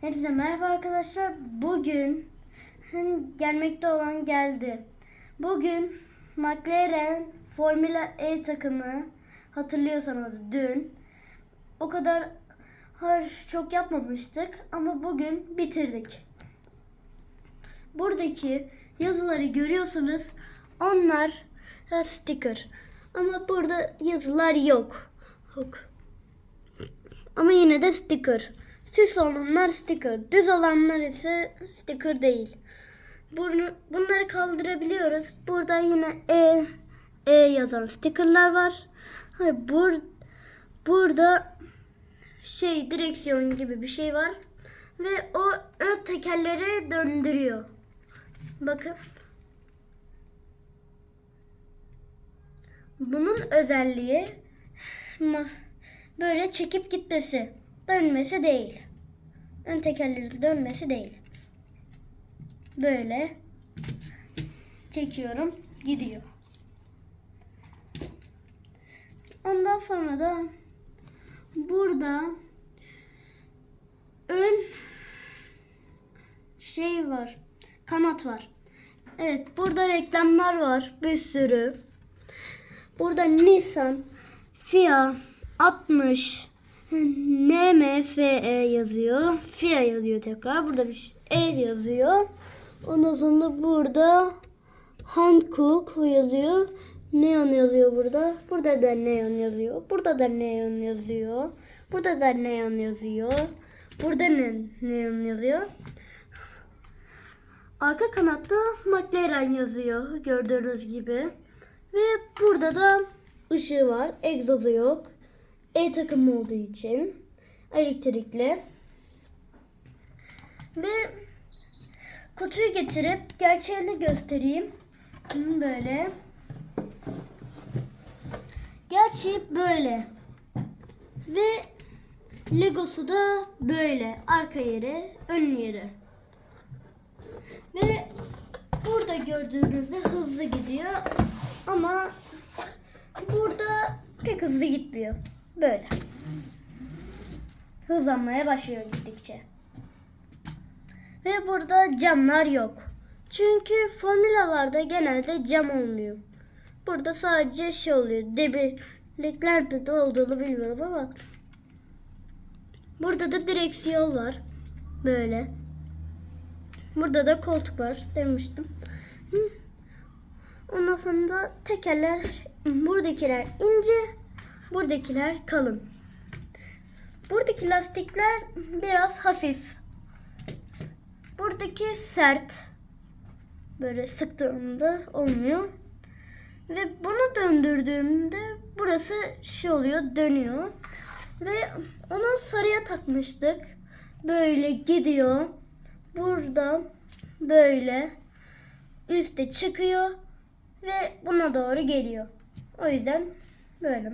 Hepinize merhaba arkadaşlar. Bugün gelmekte olan geldi. Bugün McLaren Formula E takımı hatırlıyorsanız dün o kadar çok yapmamıştık ama bugün bitirdik. Buradaki yazıları görüyorsanız onlar sticker. Ama burada yazılar yok. Yok. Ama yine de sticker. Süs olanlar sticker. Düz olanlar ise sticker değil. Bunu, bunları kaldırabiliyoruz. Burada yine E, E yazan stickerlar var. Hayır, bur, burada şey direksiyon gibi bir şey var. Ve o ön tekerleri döndürüyor. Bakın. Bunun özelliği böyle çekip gitmesi, dönmesi değil. Ön tekerlerin dönmesi değil. Böyle çekiyorum, gidiyor. Ondan sonra da burada ön şey var. Kanat var. Evet, burada reklamlar var. Bir sürü. Burada Nissan, Fiat 60, NMFE yazıyor. Fiat yazıyor tekrar. Burada bir E yazıyor. Ondan sonra burada Hankook yazıyor. Neon yazıyor burada. Burada da Neon yazıyor. Burada da Neon yazıyor. Burada da Neon yazıyor. Burada ne Neon yazıyor. Arka kanatta McLaren yazıyor gördüğünüz gibi. Ve burada da ışığı var. Egzozu yok. E takım olduğu için. Elektrikli. Ve kutuyu getirip gerçeğini göstereyim. Böyle. Gerçeği böyle. Ve Legosu da böyle. Arka yeri, ön yeri. Ve burada gördüğünüzde hızlı gidiyor. Ama burada pek hızlı gitmiyor. Böyle. Hızlanmaya başlıyor gittikçe. Ve burada camlar yok. Çünkü formülalarda genelde cam olmuyor. Burada sadece şey oluyor. Demirlikler mi olduğunu bilmiyorum ama burada da direksiyon var. Böyle. Burada da koltuk var demiştim. Ondan sonra da tekerler buradakiler ince, buradakiler kalın. Buradaki lastikler biraz hafif. Buradaki sert. Böyle sıktığımda olmuyor. Ve bunu döndürdüğümde burası şey oluyor, dönüyor. Ve onu sarıya takmıştık. Böyle gidiyor. Burada böyle üste çıkıyor ve buna doğru geliyor. O yüzden böyle.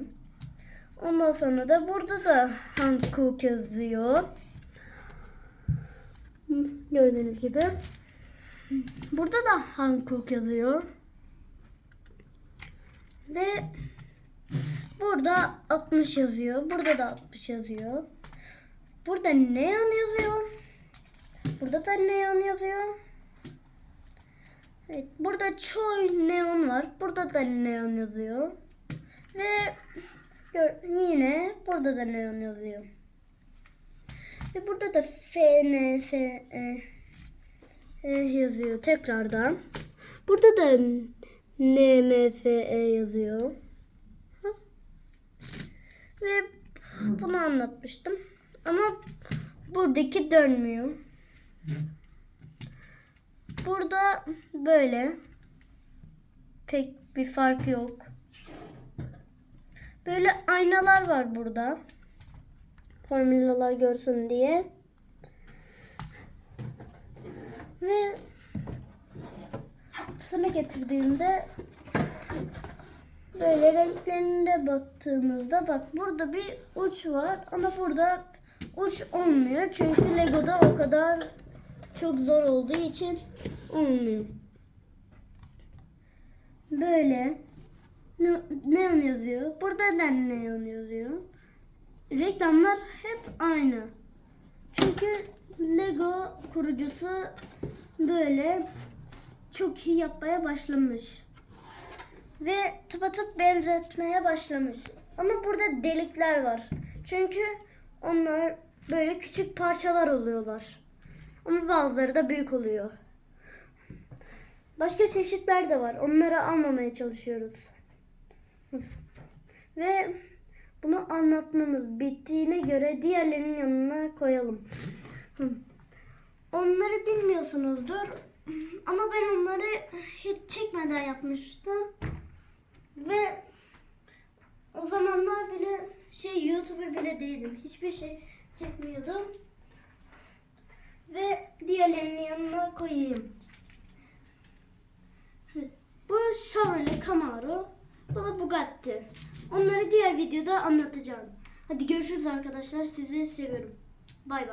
Ondan sonra da burada da Hankook yazıyor. Gördüğünüz gibi. Burada da Hankook yazıyor. Ve burada 60 yazıyor. Burada da 60 yazıyor. Burada neon yazıyor. Burada da neon yazıyor. Evet, burada çoğu neon var. Burada da neon yazıyor. Ve gör, yine burada da neon yazıyor. Ve burada da FN, F, E, E yazıyor tekrardan. Burada da NMFE yazıyor. Hı. Ve bunu anlatmıştım. Ama buradaki dönmüyor. Burada böyle pek bir fark yok. Böyle aynalar var burada. Formülalar görsün diye. Ve kutusuna getirdiğimde böyle renklerine baktığımızda bak burada bir uç var ama burada uç olmuyor. Çünkü Lego'da o kadar çok zor olduğu için olmuyor. Böyle ne- neon yazıyor. Burada da neon yazıyor. Reklamlar hep aynı. Çünkü Lego kurucusu böyle çok iyi yapmaya başlamış. Ve tıpatıp benzetmeye başlamış. Ama burada delikler var. Çünkü onlar böyle küçük parçalar oluyorlar. Ama bazıları da büyük oluyor. Başka çeşitler de var. Onları almamaya çalışıyoruz. Ve bunu anlatmamız bittiğine göre diğerlerinin yanına koyalım. Onları bilmiyorsunuzdur. Ama ben onları hiç çekmeden yapmıştım. Ve o zamanlar bile şey YouTuber bile değildim. Hiçbir şey çekmiyordum. Ve diğerlerinin yanına koyayım. Bu Chevrolet Camaro. Bu da Bugatti. Onları diğer videoda anlatacağım. Hadi görüşürüz arkadaşlar. Sizi seviyorum. Bay bay.